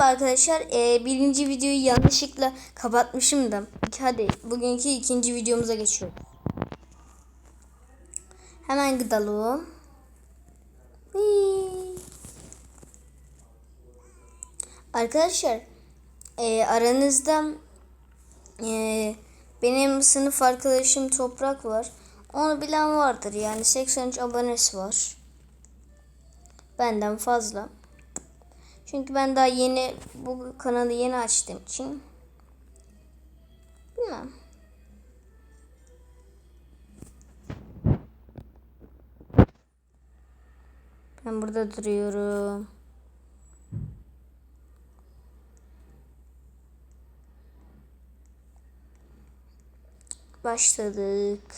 Merhaba arkadaşlar. Ee, birinci videoyu yanlışlıkla kapatmışım da. Hadi bugünkü ikinci videomuza geçiyoruz. Hemen gıdalım. Arkadaşlar e, aranızda e, benim sınıf arkadaşım Toprak var. Onu bilen vardır yani 83 abonesi var. Benden fazla. Çünkü ben daha yeni bu kanalı yeni açtığım için bilmem. Ben burada duruyorum. Başladık.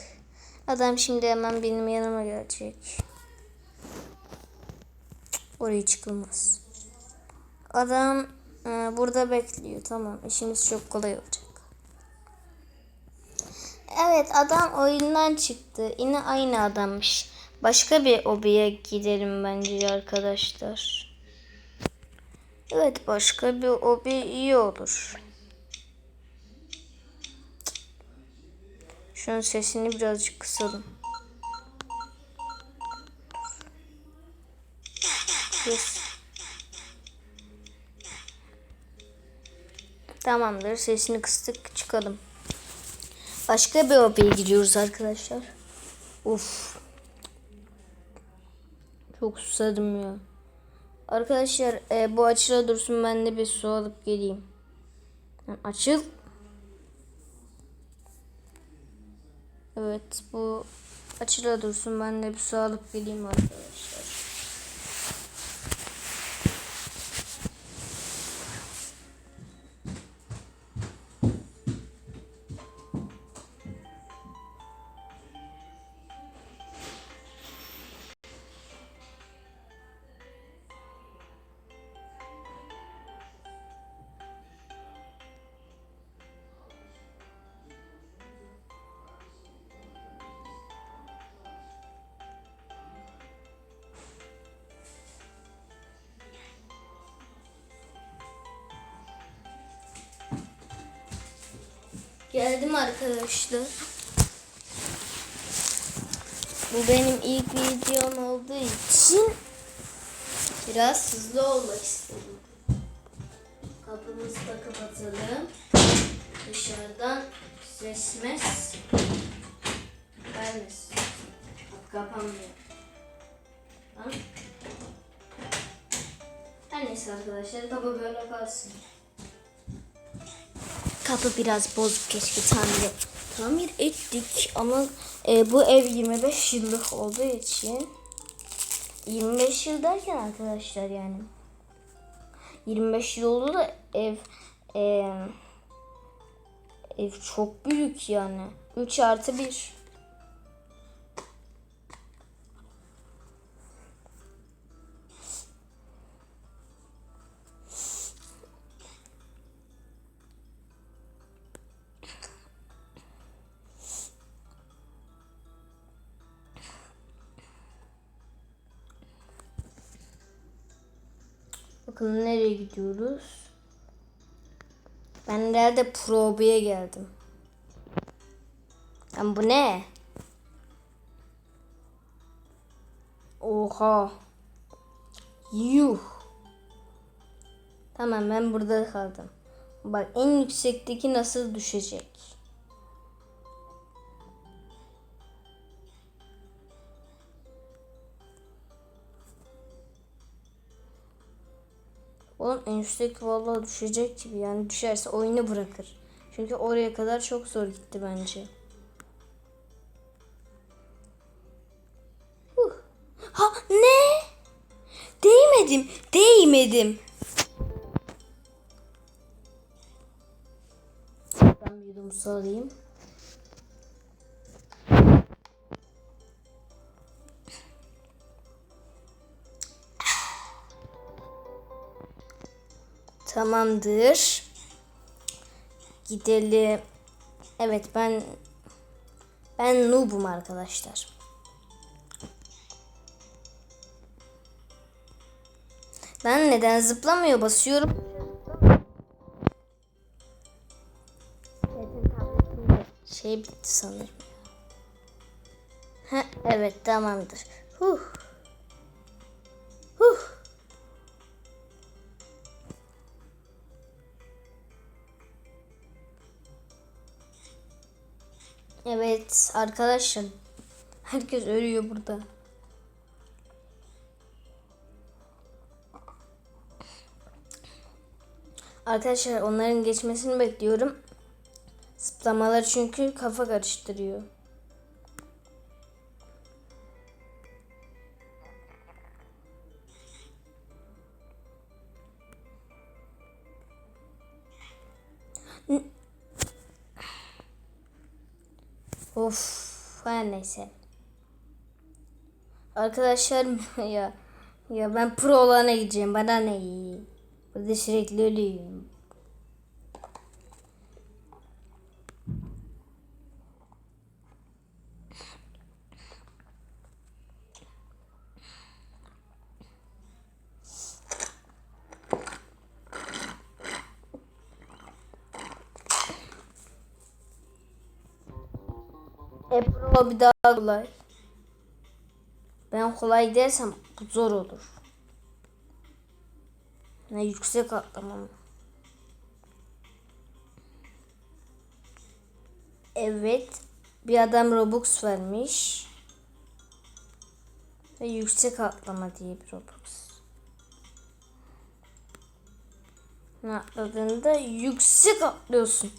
Adam şimdi hemen benim yanıma gelecek. Oraya çıkılmaz. Adam e, burada bekliyor. Tamam. işimiz çok kolay olacak. Evet adam oyundan çıktı. Yine aynı adammış. Başka bir obiye gidelim bence arkadaşlar. Evet başka bir obi iyi olur. Şunun sesini birazcık kısalım. Yes. Tamamdır. Sesini kıstık. Çıkalım. Başka bir obeye gidiyoruz arkadaşlar. Uf. Çok susadım ya. Arkadaşlar e, bu açıla dursun ben de bir su alıp geleyim. Açıl. Evet bu açıla dursun ben de bir su alıp geleyim arkadaşlar. Geldim arkadaşlar. Bu benim ilk videom olduğu için biraz hızlı olmak istedim. Kapımızı da kapatalım. Dışarıdan sesmez gelmesin. Bak kapanmıyor. Tamam. Her neyse arkadaşlar kapı böyle kalsın. Kapı biraz bozuk. Keşke tamir tamir ettik. Ama e, bu ev 25 yıllık olduğu için 25 yıl derken arkadaşlar yani. 25 yıl oldu da ev e, ev çok büyük yani. 3 artı 1 Bakın nereye gidiyoruz? Ben nerede probaya geldim. Lan bu ne? Oha. Yuh. Tamam ben burada kaldım. Bak en yüksekteki nasıl düşecek? Oğlum en üstteki vallahi düşecek gibi yani düşerse oyunu bırakır. Çünkü oraya kadar çok zor gitti bence. Huh. Ha ne? Değmedim. Değmedim. Ben bir yudum su. Tamamdır. Gidelim. Evet ben ben noobum arkadaşlar. Ben neden zıplamıyor basıyorum. Şey bitti sanırım. Ha, evet tamamdır. Huh. Evet arkadaşlar. Herkes ölüyor burada. Arkadaşlar onların geçmesini bekliyorum. Zıplamalar çünkü kafa karıştırıyor. Of, her neyse. Arkadaşlar ya ya ben pro olana gideceğim. Bana ne? Burada sürekli ölüyorum. E pro bir daha kolay. Ben kolay dersem zor olur. Ne yüksek atlamam. Evet. Bir adam Robux vermiş. Ve yüksek atlama diye bir Robux. Ne atladığında yüksek atlıyorsun.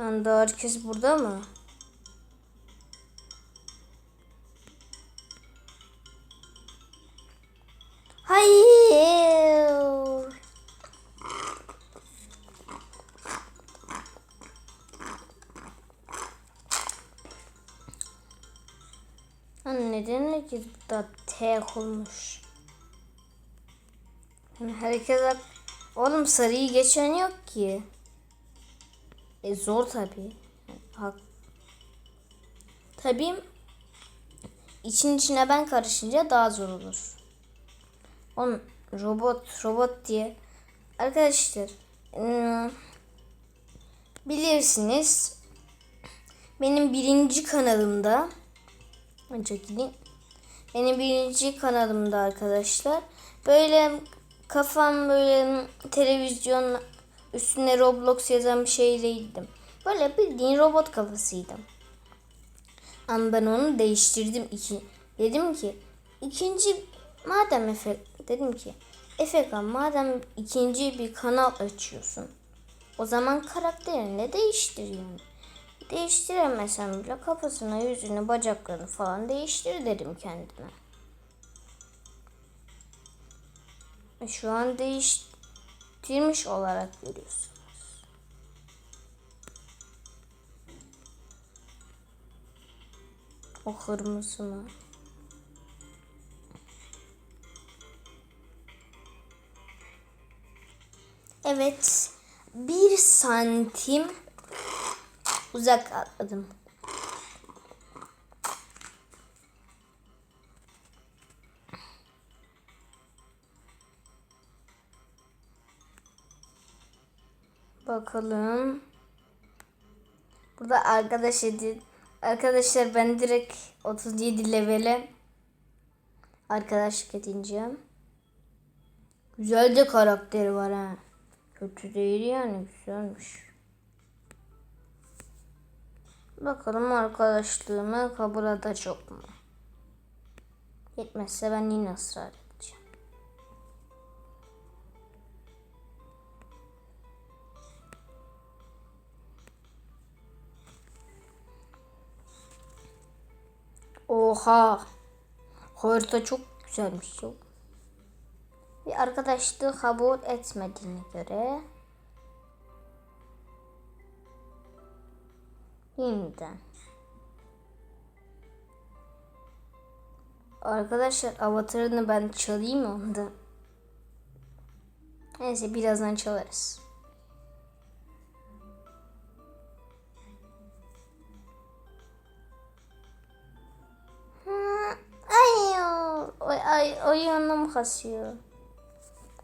Lan da herkes burada mı? Hayır. Lan neden herkes burada tek olmuş? Yani herkes Oğlum sarıyı geçen yok ki. E zor tabii. Hak. Tabii için içine ben karışınca daha zor olur. On robot robot diye arkadaşlar ıı, bilirsiniz benim birinci kanalımda önce gideyim. Benim birinci kanalımda arkadaşlar böyle kafam böyle televizyon üstüne Roblox yazan bir şey değildim. Böyle bildiğin robot kafasıydım. Ama ben onu değiştirdim iki. Dedim ki ikinci madem Efe dedim ki Efekan madem ikinci bir kanal açıyorsun o zaman karakterini de değiştir yani. Değiştiremesem bile kafasını, yüzünü, bacaklarını falan değiştir dedim kendime. Şu an değiştirmiş olarak görüyorsun. O kırmızı mı? Evet. Bir santim uzak atladım. Bakalım. Burada arkadaş edin. Arkadaşlar ben direkt 37 levele arkadaşlık edineceğim. Güzel de karakteri var ha. Kötü değil yani güzelmiş. Bakalım arkadaşlığımı kabul edecek mu? Yetmezse ben yine ısrar edeceğim. Oha. Harita çok güzelmiş çok. Bir arkadaşlığı kabul etmediğine göre yeniden. Arkadaşlar avatarını ben çalayım mı onda? Neyse birazdan çalarız. Ay ay oyunum mı kasıyor?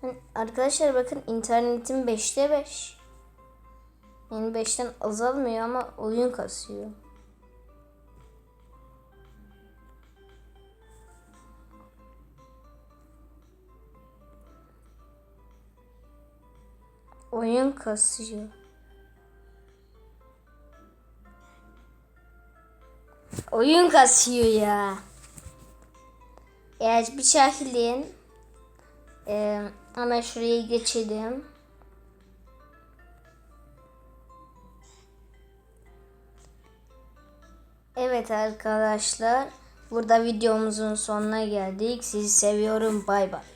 Hani Arkadaşlar bakın internetim 5'te 5. Yani 5'ten azalmıyor ama oyun kasıyor. Oyun kasıyor. Oyun kasıyor ya. Eğer bir şahilin e, ama şuraya geçelim. Evet arkadaşlar. Burada videomuzun sonuna geldik. Sizi seviyorum. Bay bay.